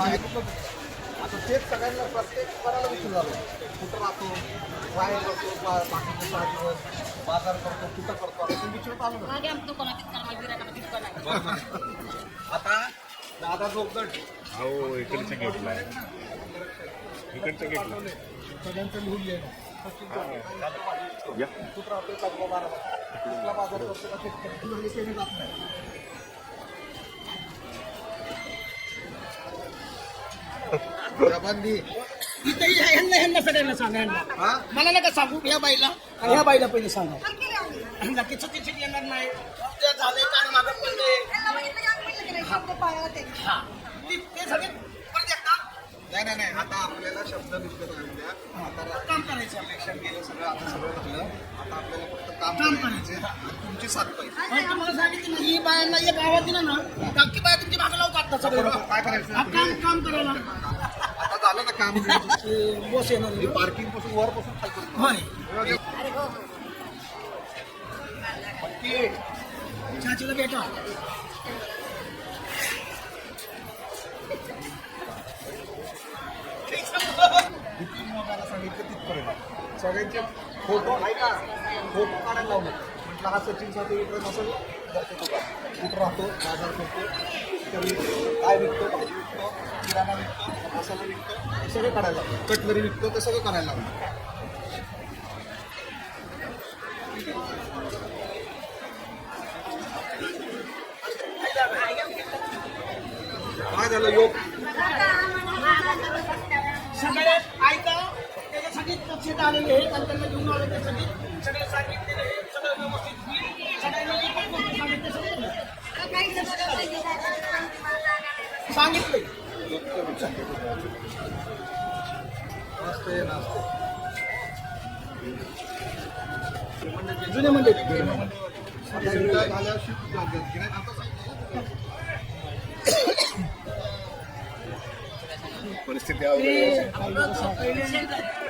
आता तेच सगळ्यांना प्रत्येक करायला विचार झालो कुठं राहतो काय करतो बा- बाकीचे सहा दिवस बाजार करतो कुठं करतो आता विचारत आलो दादा जोगदड हो इकडच्या गेटला आहे इकडच्या गेटला सगळ्यांचं लिहून घे. ह्यांना ह्यांना सगळ्यांना सांगा ह्यांना. हा? मला नका सांगू ह्या बाईला आणि ह्या बाईला पहिले सांगा. नक्कीच चुकीची येणार नाही. झाले आणि मागं पडले. हा. ते ते सगळे नाही नाही नाही. आता आपल्याला शब्द निष्ठत राहू द्या. आता काम करायचं इलेक्शन गेलं सगळं आता सगळं झालं. आता आपल्याला फक्त काम काम करायचे तुमची साथ पाहिजे आणि तुम्हाला सांगितलं ना, ही बायांना एक आवाज दिला ना. बाकी बाया तुमची लावतात आता सगळे? बरोबर, काय करायचं? हा, काम काम करायला. आता झालं ना काम. बोस येणार पार्किंगपासून वर पासून खाली होय. चाचीला भेटा. किती सांगितलं तिथपर्यंत सगळ्यांचे फोटो आहे का? फोटो काढायला लावले. म्हटलं हा सचिनसाठी विक्रम असेल कुठं राहतो बाजार करतो. काय विकतो? भाजी विकतो किराणा विकतो मसाला विकतो हे सगळं काढायला लावलं. कटलरी विकतो ते सगळं काढायला लावलं. काय झालं योग? सगळे ऐका त्याच्यासाठी तपशील आलेले आहेत आणि त्यांना घेऊन आले त्यासाठी सगळे सांगितलेले आहे सगळं व्यवस्थित होईल सगळ्यांना एकच गोष्ट सांगितलं सगळं सांगितलंय नसते नसते जुने मंडळी आता एकदा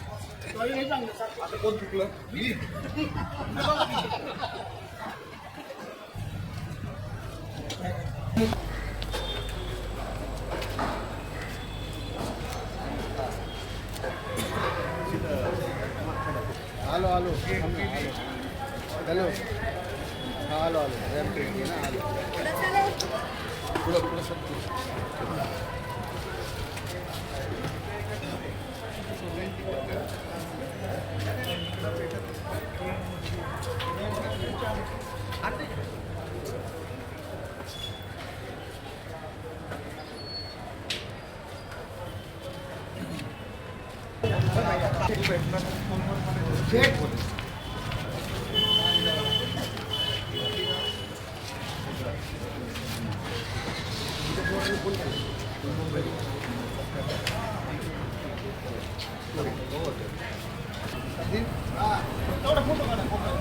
आता सांगितलं. परिस्थिती आता कोण चुकलं मी आलो आलो हॅलो हा आलो आलो रॅम ट्रेन घे ना आलो पुढं पुढं सर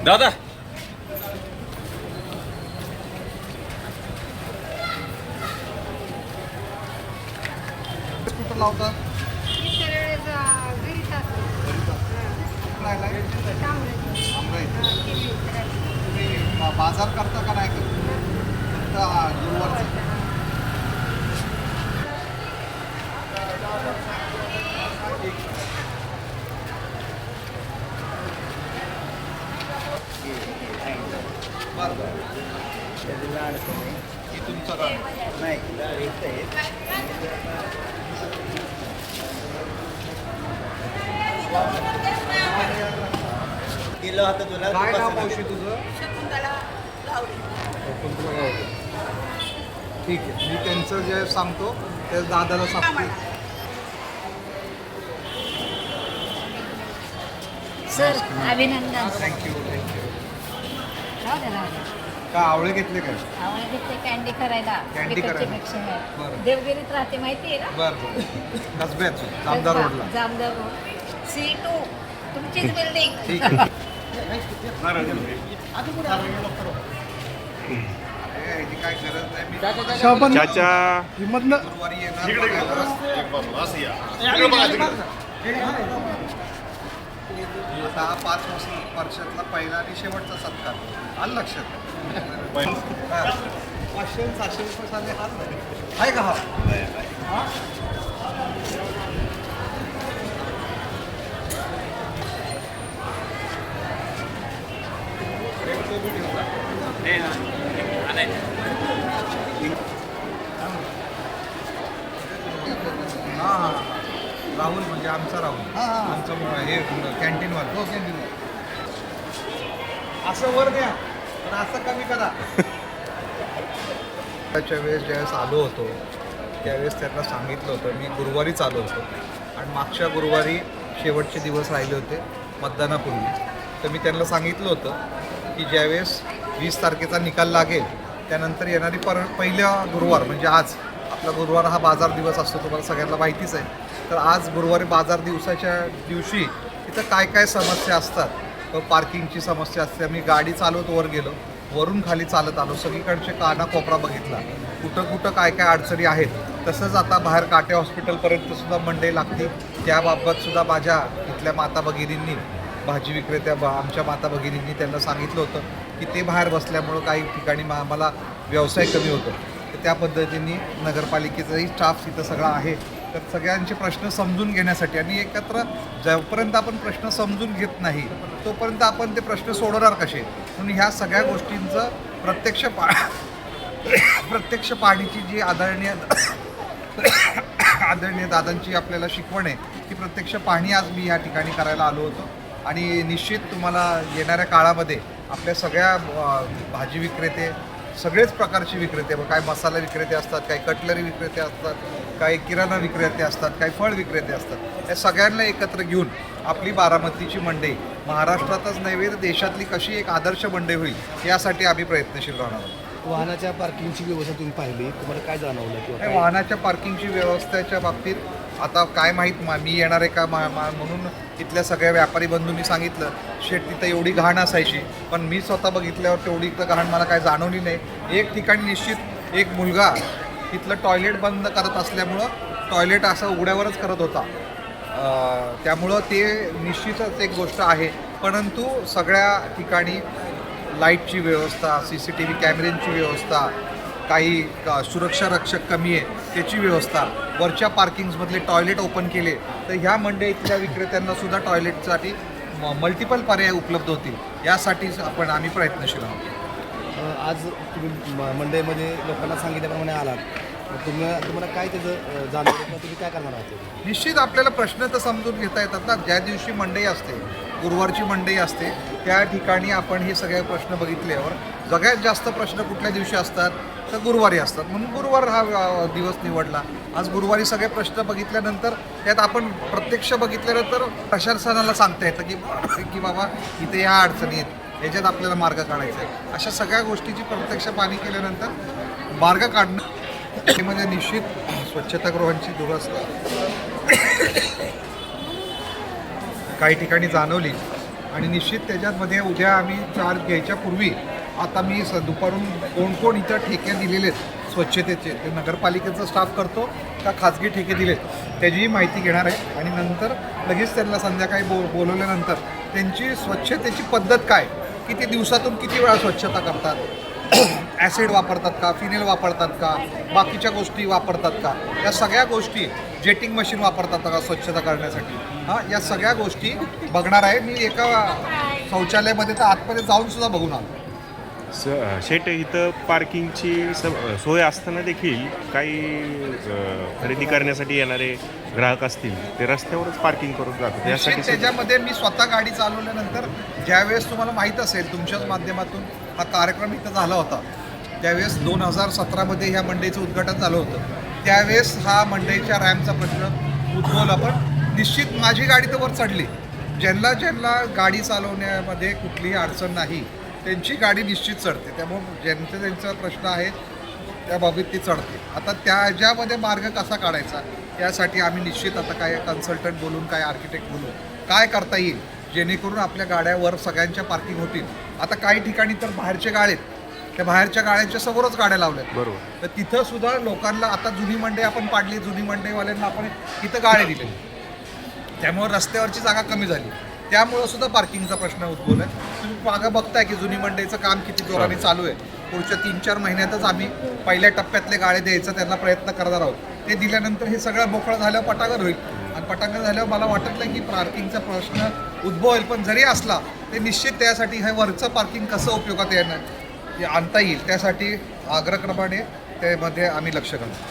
दादा लावता? बाजार करता का नाही करता? फक्त हा गुरुवारचा. बरं बरं तुमचं गाव काय नाव मावशी तुझं? शकुंतला गावडे. ठीक आहे. मी त्यांचं जे सांगतो ते दादाला सांगतो. सर अभिनंदन. थँक्यू थँक्यू राहू द्या राहू द्या. का आवळे घेतले काय आम्हाला घेतले कॅन्डी करायला. कॅन्डी विकतचे करायला. बरं. देवगिरीत राहते माहिती आहे ना? बर बर. कसब्याच जामदार रोडला. जामदार रोड. सी टू तुमचीच बिल्डिंग ठीक. आहे ए, ह्याची काय गरज नाही मी चाचा. गुरुवारी येणार आता हा पाच वर्ष वर्षातला पहिला आणि शेवटचा सत्कार आलं लक्षात हा. पाचशे सहाशे रुपये साधे हाच आहे का हा? हा? हा राहुल म्हणजे आमचा राहुल आमचं हे हे कॅन्टीनवाला हो कॅन्टीन असं वर द्या पण असं कमी करा त्याच्या वेळेस ज्यावेळेस आलो होतो त्यावेळेस त्यांना सांगितलं होतं मी गुरुवारीच आलो होतो आणि मागच्या गुरुवारी शेवटचे दिवस राहिले होते मतदानापूर्वी तर मी त्यांना सांगितलं होतं की ज्यावेळेस वीस तारखेचा निकाल लागेल त्यानंतर येणारी पर पहिल्या गुरुवार म्हणजे आज आपला गुरुवार हा बाजार दिवस असतो तुम्हाला सगळ्यांना माहितीच आहे. तर आज गुरुवारी बाजार दिवसाच्या दिवशी तिथं काय काय समस्या असतात? पार्किंगची समस्या असते. मी गाडी चालवत वर गेलो. वरून खाली चालत आलो. सगळीकडचे काना कोपरा बघितला. कुठं कुठं काय काय अडचणी आहेत? तसंच आता बाहेर काटे हॉस्पिटलपर्यंत सुद्धा मंडई लागते. त्याबाबत सुद्धा माझ्या इथल्या माता भगिनींनी भाजी विक्रेत्या बा आमच्या माता भगिनींनी त्यांना सांगितलं होतं की ते बाहेर बसल्यामुळं काही ठिकाणी मा आम्हाला व्यवसाय कमी होतो. तर त्या पद्धतीने नगरपालिकेचाही स्टाफ तिथं सगळा आहे. तर सगळ्यांचे प्रश्न समजून घेण्यासाठी आणि एकत्र जोपर्यंत आपण प्रश्न समजून घेत नाही तोपर्यंत आपण ते प्रश्न सोडवणार कसे? म्हणून ह्या सगळ्या गोष्टींचं प्रत्यक्ष पा प्रत्यक्ष पाहणीची जी आदरणीय आदरणीय दादांची आपल्याला शिकवण आहे ती प्रत्यक्ष पाहणी आज मी या ठिकाणी करायला आलो होतो. आणि निश्चित तुम्हाला येणाऱ्या काळामध्ये आपल्या सगळ्या भाजी विक्रेते सगळेच प्रकारचे विक्रेते मग काय मसाला विक्रेते असतात काही कटलरी विक्रेते असतात काही किराणा विक्रेते असतात काही फळ विक्रेते असतात या सगळ्यांना एकत्र घेऊन आपली बारामतीची मंडई महाराष्ट्रातच नव्हे तर देशातली कशी एक आदर्श मंडई होईल यासाठी आम्ही प्रयत्नशील राहणार आहोत. वाहनाच्या पार्किंगची व्यवस्था तुम्ही पाहिली तुम्हाला काय जाणवलं वाहनाच्या पार्किंगची व्यवस्थेच्या बाबतीत आता काय माहीत मा मी येणार आहे का मा मा- म्हणून तिथल्या सगळ्या व्यापारी बंधूंनी सांगितलं शेट तिथं एवढी घाण असायची. पण मी स्वतः बघितल्यावर तेवढी तर घाण मला काय जाणवली नाही. एक ठिकाणी निश्चित एक मुलगा तिथलं टॉयलेट बंद करत असल्यामुळं टॉयलेट असं उघड्यावरच करत होता. त्यामुळं ते निश्चितच एक गोष्ट आहे. परंतु सगळ्या ठिकाणी लाईटची व्यवस्था सी सी टी व्ही कॅमेऱ्यांची व्यवस्था काही का सुरक्षा रक्षक कमी आहे त्याची व्यवस्था वरच्या पार्किंग्समधले टॉयलेट ओपन केले तर ह्या मंडईतल्या विक्रेत्यांना सुद्धा टॉयलेटसाठी मल्टिपल पर्याय उपलब्ध होतील. यासाठीच आपण आम्ही प्रयत्नशील आहोत. आज तुम्ही मंडईमध्ये लोकांना सांगितल्याप्रमाणे आलात. तुम्ही तुम्हाला काय त्याचं जाणवलं तुम्ही काय करणार आहात? निश्चित आपल्याला प्रश्न तर समजून घेता येतात ना. ज्या दिवशी मंडई असते गुरुवारची मंडई असते त्या ठिकाणी आपण हे सगळे प्रश्न बघितल्यावर सगळ्यात जास्त प्रश्न कुठल्या दिवशी असतात? तर गुरुवारी असतात. म्हणून गुरुवार हा दिवस निवडला. आज गुरुवारी सगळे प्रश्न बघितल्यानंतर त्यात आपण प्रत्यक्ष बघितल्यानंतर प्रशासनाला सांगता येतं की की बाबा इथे ह्या अडचणी आहेत. याच्यात आपल्याला मार्ग काढायचा आहे. अशा सगळ्या गोष्टीची प्रत्यक्ष पाणी केल्यानंतर मार्ग काढणं हे म्हणजे निश्चित स्वच्छतागृहांची दुरवस्था काही ठिकाणी जाणवली आणि निश्चित त्याच्यामध्ये उद्या आम्ही चार्ज घ्यायच्या पूर्वी आता मी स दुपारून कोण कोण इथं ठेके दिलेले आहेत स्वच्छतेचे ते नगरपालिकेचा स्टाफ करतो का खाजगी ठेके दिलेत. त्याचीही माहिती घेणार आहे. आणि नंतर लगेच त्यांना संध्याकाळी बो बोलवल्यानंतर त्यांची स्वच्छतेची पद्धत काय? किती दिवसातून किती वेळा स्वच्छता करतात? ॲसिड वापरतात का? फिनेल वापरतात का? बाकीच्या गोष्टी वापरतात का? या सगळ्या गोष्टी जेटिंग मशीन वापरतात का स्वच्छता करण्यासाठी. हां या सगळ्या गोष्टी बघणार आहे. मी एका शौचालयामध्ये तर आतमध्ये जाऊन सुद्धा बघून आलो. स- शेट इथं पार्किंगची स- सोय असताना देखील काही खरेदी करण्यासाठी येणारे ग्राहक असतील ते रस्त्यावरच पार्किंग करून जातात. निश्चित यासाठी सुद्धा- त्याच्यामध्ये मी स्वतः गाडी चालवल्यानंतर ज्यावेळेस तुम्हाला माहीत असेल तुमच्याच माध्यमातून हा कार्यक्रम इथं झाला होता त्यावेळेस दोन हजार सतरामध्ये ह्या मंडईचं उद्घाटन झालं होतं. त्यावेळेस हा मंडईच्या रॅमचा प्रश्न उद्भवला पण निश्चित माझी गाडी तर वर चढली. ज्यांना ज्यांना गाडी चालवण्यामध्ये कुठलीही अडचण नाही त्यांची गाडी निश्चित चढते. त्यामुळे ज्यांचा ज्यांचा प्रश्न आहे त्या बाबतीत ती चढते. आता त्याच्यामध्ये मार्ग कसा काढायचा यासाठी आम्ही निश्चित आता काय कन्सल्टंट बोलून काय आर्किटेक्ट बोलून काय करता येईल जेणेकरून आपल्या गाड्यावर सगळ्यांच्या पार्किंग होतील. आता काही ठिकाणी तर बाहेरचे गाळे आहेत. त्या बाहेरच्या गाड्यांच्या समोरच गाड्या लावल्यात बरोबर. तर तिथं सुद्धा लोकांना आता जुनी मंडई आपण पाडली जुनी मंडईवाल्यांना आपण इथं गाड्या दिले. त्यामुळे रस्त्यावरची जागा कमी झाली. त्यामुळं सुद्धा पार्किंगचा प्रश्न उद्भवला आहे तुम्ही मागं बघताय की जुनी मंडईचं काम किती जोराने चालू आहे. पुढच्या तीन चार महिन्यातच आम्ही पहिल्या टप्प्यातले गाळे द्यायचा त्यांना प्रयत्न करणार आहोत. ते दिल्यानंतर हे सगळं मोकळं झाल्यावर पटागर होईल. आणि पटागर झाल्यावर मला वाटलं की पार्किंगचा प्रश्न उद्भवेल. पण जरी असला ते निश्चित त्यासाठी हे वरचं पार्किंग कसं उपयोगात येणार आणता येईल. त्यासाठी आग्रहप्रमाणे त्यामध्ये आम्ही लक्ष घालू.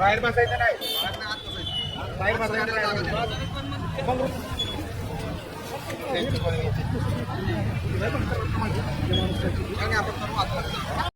बाहेर बसायचं नाही. बाहेर बसायचं नाही. आपण करू आता.